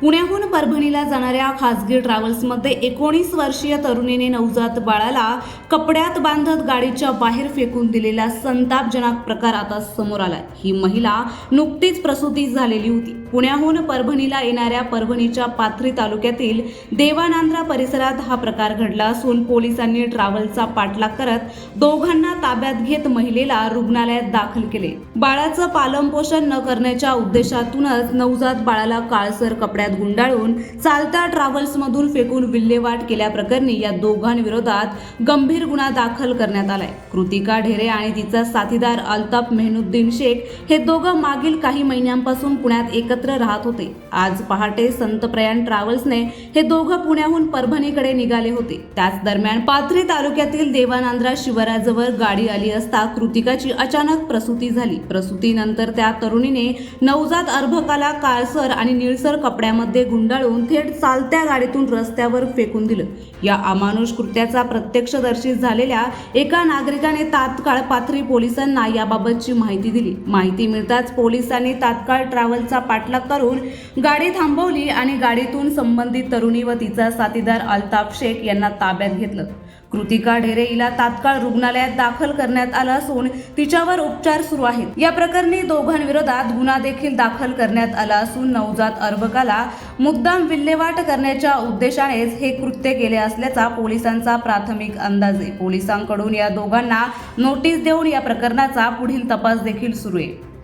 पुण्याहून परभणीला जाणाऱ्या खासगी ट्रॅव्हल्समध्ये एकोणीस वर्षीय तरुणीने नवजात बाळाला कपड्यात बांधत गाडीच्या बाहेर फेकून दिलेला संतापजनक प्रकार आता समोर आलाय. ही महिला नुकतीच प्रसूती झालेली होती. पुण्याहून परभणीला येणाऱ्या परभणीच्या पाथरी तालुक्यातील देवानांद्रा परिसरात हा प्रकार घडला असून पोलिसांनी ट्रॅव्हलचा पाठलाग करत दोघांना ताब्यात घेत महिलेला रुग्णालयात दाखल केले. बाळाचं पालनपोषण न करण्याच्या उद्देशातूनच नवजात बाळाला काळसर कपड्यात गुंडाळून चालता ट्रॅव्हल्समधून फेकून विल्हेवाट केल्याप्रकरणी या दोघांविरोधात गंभीर गुन्हा दाखल करण्यात आलाय. कृतिका ढेरे आणि तिचा साथीदार अल्ताफ मेहनुद्दीन शेख हे दोघं मागील काही महिन्यांपासून पुण्यात एकत्र राहत होते. आज पहाटे संत प्रयाण ट्रॅव्हल्सने हे दोघं पुण्याहून परभणीकडे निघाले होते. त्याच दरम्यान पाथरी तालुक्यातील देवानांद्रा शिवाराजवळ गाडी आली असता कृतिकाची अचानक प्रसूती झाली. प्रसूतीनंतर त्या तरुणीने नवजात अर्भकाला काळसर आणि निळसर कपड्या कपड्यामध्ये गुंडाळून थेट चालत्या गाडीतून रस्त्यावर फेकून दिलं. या अमानुष कृत्याचा प्रत्यक्षदर्शी झालेल्या एका नागरिकाने तात्काळ पाथरी पोलिसांना याबाबतची माहिती दिली. माहिती मिळताच पोलिसांनी तात्काळ ट्रॅव्हलचा पाठलाग करून गाडी थांबवली आणि गाडीतून संबंधित तरुणी व तिचा साथीदार अल्ताफ शेख यांना ताब्यात घेतलं. कृतिका ढेरे हिला तात्काळ रुग्णालयात दाखल करण्यात आलं असून तिच्यावर उपचार सुरू आहेत. या प्रकरणी दोघांविरोधात गुन्हा देखील दाखल करण्यात आला असून नवजात अर्भकाला मुद्दाम विल्हेवाट करण्याच्या उद्देशानेच हे कृत्य केले असल्याचा पोलिसांचा प्राथमिक अंदाज आहे. पोलिसांकडून या दोघांना नोटीस देऊन या प्रकरणाचा पुढील तपास देखील सुरू आहे.